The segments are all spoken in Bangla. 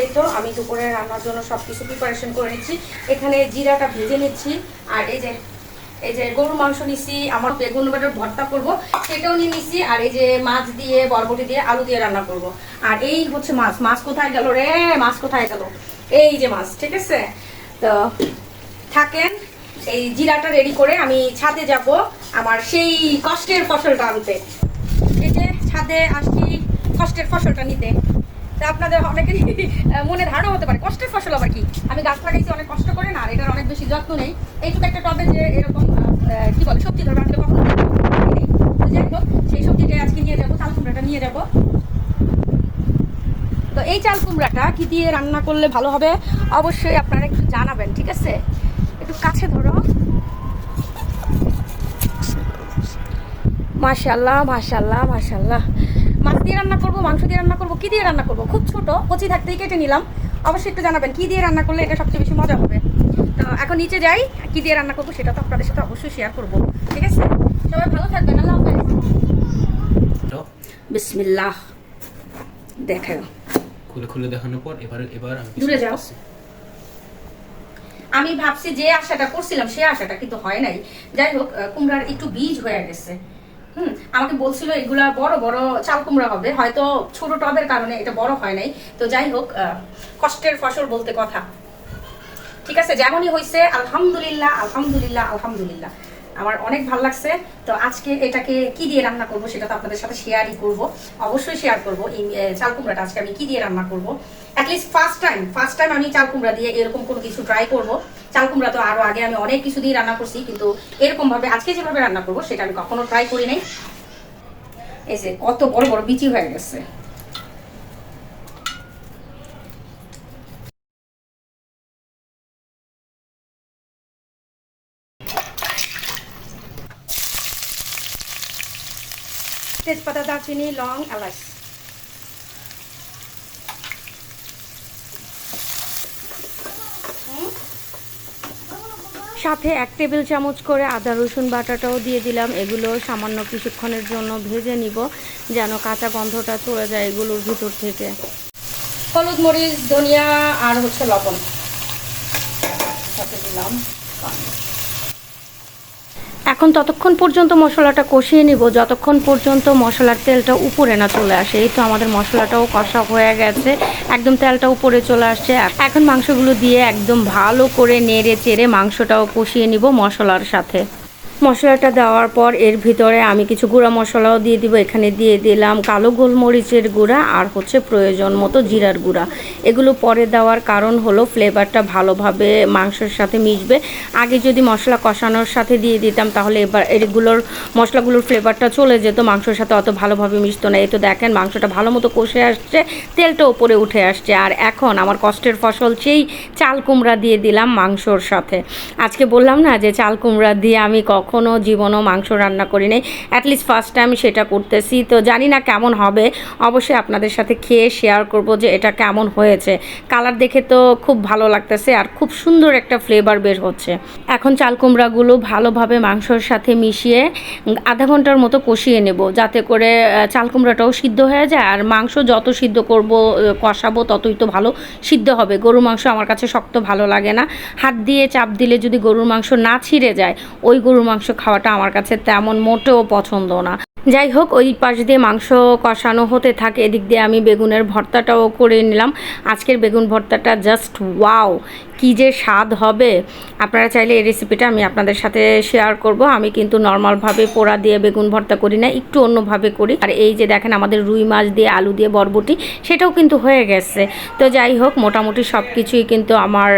এই তো, আমি দুপুরে রান্নার জন্য সব কিছু প্রিপারেশন করে নিচ্ছি। এখানে জিরাটা ভেজে নিচ্ছি, আর এই যে এই যে গরুর মাংস নিচ্ছি আমার বেগুন বাটার ভর্তা করব, সেটাও নিয়ে নিচ্ছি আর এই যে মাছ দিয়ে, বরবটি দিয়ে আলু দিয়ে রান্না করব। আর এই হচ্ছে মাছ মাছ কোথায় গেল রে? মাছ কোথায় গেল? এই যে মাছ, ঠিক আছে? তো থাকেন, এই জিরাটা রেডি করে আমি ছাদে যাব আমার সেই কষ্টের ফসলটা আনতে। এই যে ছাদে আসছি, কষ্টের ফসলটা নিতে। তা আপনাদের অনেকেরই মনে ধারণা হতে পারে, কষ্টের ফসল আবার কি? আমি গাছ লাগাইছি, অনেক কষ্ট করে না আর এটার অনেক বেশি যত্ন নেই। এইটুকু একটা টবে যে এরকম কি বলে, সবজি ধরবে আমি কখনো সেই সবজিটা আজকে নিয়ে যাব, চাল কুমড়াটা নিয়ে যাব। তো এই চাল কুমড়াটা কি দিয়ে রান্না করলে ভালো হবে? অবশ্যই আপনারা একটু জানাবেন, ঠিক আছে? একটু কাছে ধরো। মাশাল্লাহ মাশাল্লাহ মাশাল্লাহ দিয়ে রান্না করব মাংস দিয়ে রান্না করব কি দিয়ে রান্না করব? খুব ছোট কচি থাকতেই কেটে নিলাম। অবশ্যই একটু জানাবেন কি দিয়ে রান্না করলে এটা সবচেয়ে বেশি মজা হবে? তো এখন নিচে যাই কি দিয়ে রান্না করব সেটা তো আপনাদের সাথে অবশ্যই শেয়ার করব। ঠিক আছে? সবাই ভালো থাকবেন আল্লাহ বিসমিল্লাহ। দেখাও খুলে খুলে দেখানোর পর এবার এবার আমি দূরে যাও। আমি ভাবছি যে আশাটা করছিলাম সে আশাটা কিন্তু হয় নাই। যাই হোক কুমড়ার একটু বীজ হয়ে গেছে। আমাকে বলছিল এগুলা বড় বড় চাল কুমড়া হবে। হয়তো ছোট টবের কারণে এটা বড় হয় নাই। তো যাই হোক কষ্টের ফসল বলতে কথা। ঠিক আছে, যেমনই হয়েছে আলহামদুলিল্লাহ আলহামদুলিল্লাহ আলহামদুলিল্লাহ। আমার অনেক ভালো লাগছে। তো আজকে এটাকে কি দিয়ে রান্না করব সেটা তো আপনাদের সাথে শেয়ারই করব। অবশ্যই শেয়ার করব এই চাল কুমড়াটা। আজকে আমি কি দিয়ে রান্না করব? At least first time first time আমি চাল কুমড়া দিয়ে এরকম কোনো কিছু ট্রাই করব। চাল কুমড়া তো আরও আগে আমি অনেক কিছু দিয়ে রান্না করছি, কিন্তু এরকম ভাবে আজকে যেভাবে রান্না করব সেটা আমি কখনো ট্রাই করি নাই। এই যে কত বড় বড় বিচি হয়ে গেছে। তেজপাতা, দারচিনি, লং, এলাচ। সাথে এক টেবিল চামচ করে আদা, রসুন বাটাটাও দিয়ে দিলাম। এগুলো সামান্য কিছুক্ষণের জন্য ভেজে নিব, যেন কাঁচা গন্ধটা চলে যায় এগুলোর ভিতর থেকে। হলুদ, মরিচ, ধনিয়া আর হচ্ছে লবণ। সাথে দিলাম। এখন ততক্ষণ পর্যন্ত মশলাটা কষিয়ে নিব। যতক্ষণ পর্যন্ত মশলার তেলটা উপরে না চলে আসে, এই তো আমাদের মশলাটাও কষা হয়ে গেছে। একদম তেলটা উপরে চলে আসছে। এখন মাংসগুলো দিয়ে একদম ভালো করে নেড়ে চেড়ে মাংসটাও কষিয়ে নিব মশলার সাথে। মশলাটা দেওয়ার পর এর ভিতরে আমি কিছু গুঁড়া মশলাও দিয়ে দিব। এখানে দিয়ে দিলাম কালো গোলমরিচের গুঁড়া আর হচ্ছে প্রয়োজন মতো জিরার গুঁড়া। এগুলো পরে দেওয়ার কারণ হলো ফ্লেভারটা ভালোভাবে মাংসের সাথে মিশবে। আগে যদি মশলা কষানোর সাথে দিয়ে দিতাম তাহলে এবার এগুলোর মশলাগুলোর ফ্লেভারটা চলে যেত, মাংসের সাথে অত ভালোভাবে মিশতো না। এই তো দেখেন মাংসটা ভালো মতো কষে আসছে, তেলটা ওপরে উঠে আসছে। আর এখন আমার কষ্টের ফসল সেই চাল কুমড়া দিয়ে দিলাম মাংসর সাথে। আজকে বললাম না যে চাল কুমড়া দিয়ে আমি কখনো জীবনও মাংস রান্না করি নাই। অ্যাটলিস্ট ফার্স্ট টাইম সেটা করতেছি। তো জানি না কেমন হবে। অবশ্যই আপনাদের সাথে খেয়ে শেয়ার করব যে এটা কেমন হয়েছে। কালার দেখে তো খুব ভালো লাগতেছে আর খুব সুন্দর একটা ফ্লেভার বের হচ্ছে। এখন চাল কুমড়াগুলো ভালোভাবে মাংসর সাথে মিশিয়ে আধা ঘণ্টার মতো কষিয়ে নেব যাতে করে চাল কুমড়াটাও সিদ্ধ হয়ে যায় আর মাংস যত সিদ্ধ করব কষাবো ততই তো ভালো সিদ্ধ হবে। গরুর মাংস আমার কাছে শক্ত ভালো লাগে না। হাত দিয়ে চাপ দিলে যদি গরুর মাংস না ছিঁড়ে যায়, ওই গরুর মাংস খাওয়াটা আমার কাছে তেমন মোটেও পছন্দ না। যাই হোক, ওই পাশ দিয়ে মাংস কষানো হতে থাকে, এদিক দিয়ে আমি বেগুনের ভর্তাটাও করে নিলাম। আজকের বেগুন ভর্তাটা জাস্ট ওয়াও কি যে স্বাদ হবে, আপনারা চাইলে এই রেসিপিটা আমি আপনাদের সাথে শেয়ার করব। আমি কিন্তু নর্মালভাবে পোড়া দিয়ে বেগুন ভর্তা করি না, একটু অন্যভাবে করি। আর এই যে দেখেন আমাদের রুই মাছ দিয়ে আলু দিয়ে বরবটি, সেটাও কিন্তু হয়ে গেছে। তো যাই হোক, মোটামুটি সব কিছুই কিন্তু আমার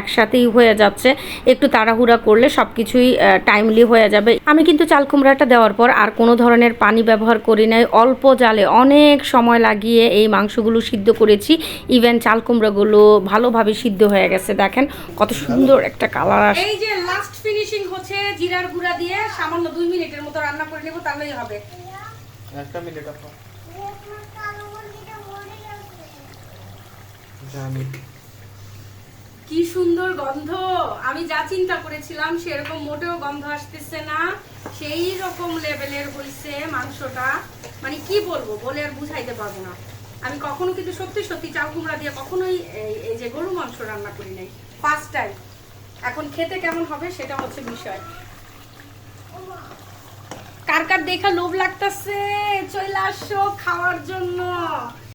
একসাথেই হয়ে যাচ্ছে। একটু তাড়াহুড়া করলে সব কিছুই টাইমলি হয়ে যাবে। আমি কিন্তু চাল কুমড়াটা দেওয়ার পর আর কোনো ধরনের পানি ব্যবহার করি নাই। অল্প জালে অনেক সময় লাগিয়ে এই মাংসগুলো সিদ্ধ করেছি। ইভেন চাল কুমড়াগুলো ভালোভাবে সিদ্ধ হয়ে গেছে দেখেন কত সুন্দর একটা কালার আসে এই যে লাস্ট ফিনিশিং হচ্ছে জিরার গুঁড়া দিয়ে সামান্য দুই মিনিটের মতো রান্না করে নেব তাহলেই হবে। একটা মিনিট আপা। জানি। কি সুন্দর গন্ধ! আমি যা চিন্তা করেছিলাম সেরকম মোটেও গন্ধ আসতেছে না। সেই রকম লেভেলের হইছে মাংসটা। মানে কি বলব বলে আর বুঝাইতে পারব না। আমি কখনো কিন্তু সত্যি সত্যি চাল কুমড়া দিয়ে কখনোই এই যে গরু মাংস রান্না করি নাই। ফার্স্ট টাইম এখন খেতে কেমন হবে সেটা হচ্ছে বিষয়। কার কার দেখা লোভ লাগতেছে? চলে আসো খাওয়ার জন্য।